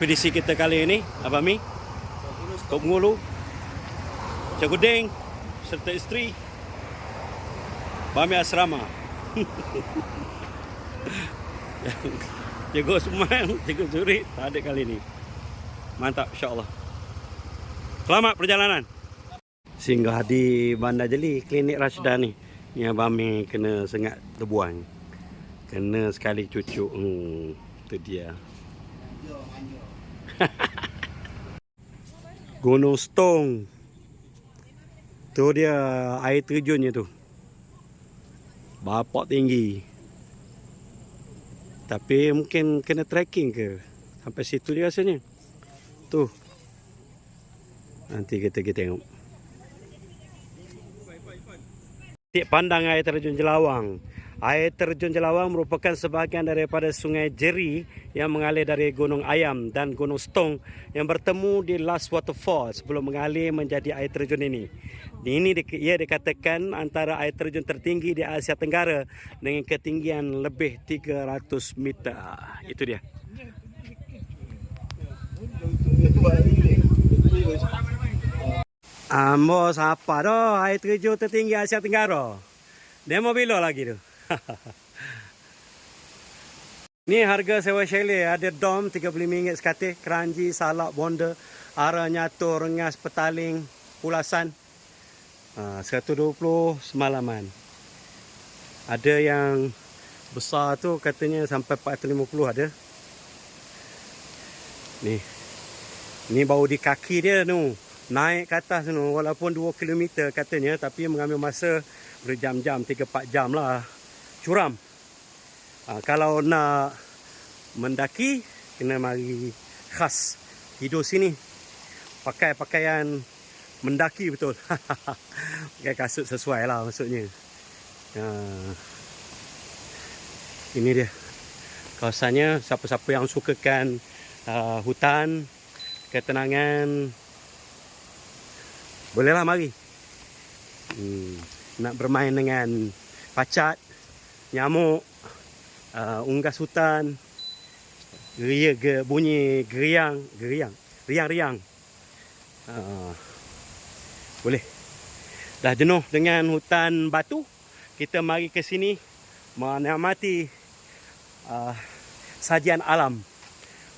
Ekspedisi kita kali ini, Abang Mi, Kop Ngulu, Cik Guding, serta isteri, Bami Asrama. Cikgu Usman, Cikgu Zuri, tak ada kali ini. Mantap, insyaAllah. Selamat perjalanan. Singgah di Bandar Jeli, klinik Rashida ni. Ni Abang Mi kena sengat tebuang. Kena sekali cucuk. Hmm, tu dia. Gunung Stong. Tu dia air terjunnya tu. Bapak tinggi. Tapi mungkin kena trekking ke? Sampai situ dia rasanya. Tu. Nanti kita kita tengok. Titik pandang air terjun Jelawang. Air terjun Jelawang merupakan sebahagian daripada sungai Jeri yang mengalir dari Gunung Ayam dan Gunung Stong yang bertemu di Last Waterfall sebelum mengalir menjadi air terjun ini. Ini ia dikatakan antara air terjun tertinggi di Asia Tenggara dengan ketinggian lebih 300 meter. Itu dia. Ambo siapa dah air terjun tertinggi Asia Tenggara. Demo bila lagi tu? Ni harga sewa chalet ada dom RM35 sekatil, keranji, salak, bonda, ara nyatur, rengas, petaling, pulasan. Ha, 120 semalaman. Ada yang besar tu katanya sampai 450 ada. Ni. Ni bau di kaki dia tu. Naik ke atas tu walaupun 2 km katanya tapi mengambil masa berjam-jam 3-4 jam lah. Curam. Ha, kalau nak mendaki kena mari khas hidup sini. Pakai pakaian mendaki betul. Pakai kasut sesuai lah maksudnya. Ha. Ini dia. Kawasannya siapa-siapa yang sukakan uh, hutan, ketenangan bolehlah mari. Hmm, nak bermain dengan pacat, nyamuk, uh, unggas hutan, geria ge, bunyi geriang, geriang, riang-riang. Uh, boleh. Dah jenuh dengan hutan batu, kita mari ke sini menikmati uh, sajian alam.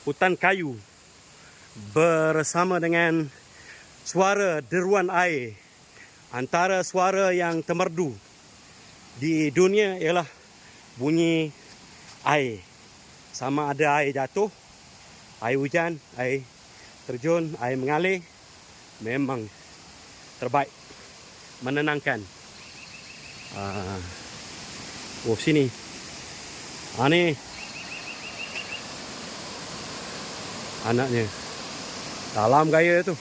Hutan kayu bersama dengan suara deruan air. Antara suara yang temerdu di dunia ialah bunyi air. Sama ada air jatuh, air hujan, air terjun, air mengalir. Memang terbaik. Menenangkan. Uh, oh sini. Ha ni. Anaknya. Dalam gaya tu.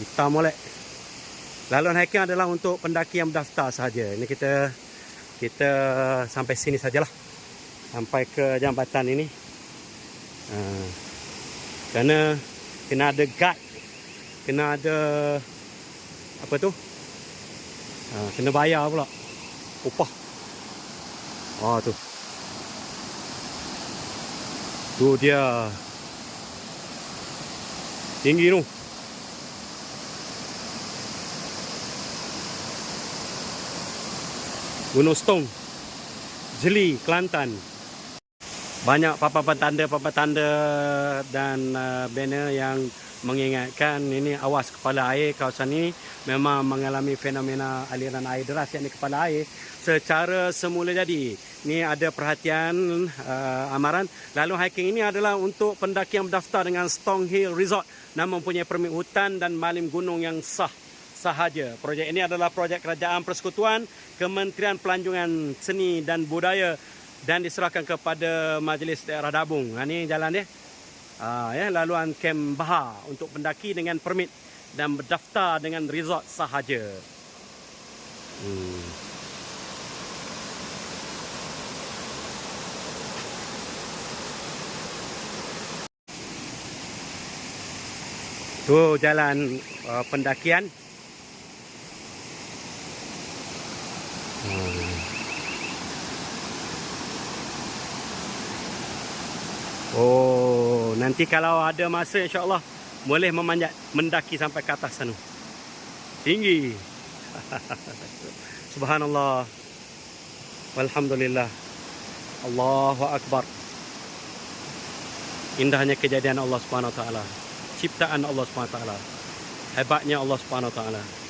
Hitam molek. Laluan hiking adalah untuk pendaki yang berdaftar sahaja. Ini kita kita sampai sini sajalah. Sampai ke jambatan ini. Ha. Kerana kena ada guide. Kena ada apa tu? Ha, kena bayar pula. Upah. Oh tu. Tu dia. Tinggi tu. Gunung Stong. Jeli, Kelantan. Banyak papan tanda-papan tanda dan uh, banner yang mengingatkan ini awas kepala air kawasan ini memang mengalami fenomena aliran air deras yang di kepala air secara semula jadi. Ini ada perhatian uh, amaran. Lalu hiking ini adalah untuk pendaki yang berdaftar dengan Stong Hill Resort dan mempunyai permit hutan dan malim gunung yang sah sahaja. Projek ini adalah projek kerajaan persekutuan Kementerian Pelancongan Seni dan Budaya dan diserahkan kepada Majlis Daerah Dabung. Ha, ini jalan dia. Ha, ya, laluan kem Bahar untuk pendaki dengan permit dan berdaftar dengan resort sahaja. Hmm. Tu jalan uh, pendakian. Oh, nanti kalau ada masa insya-Allah boleh memanjat mendaki sampai ke atas sana. Tinggi. Subhanallah. Walhamdulillah. Allahu akbar. Indahnya kejadian Allah Subhanahu taala. Ciptaan Allah Subhanahu taala. Hebatnya Allah Subhanahu taala.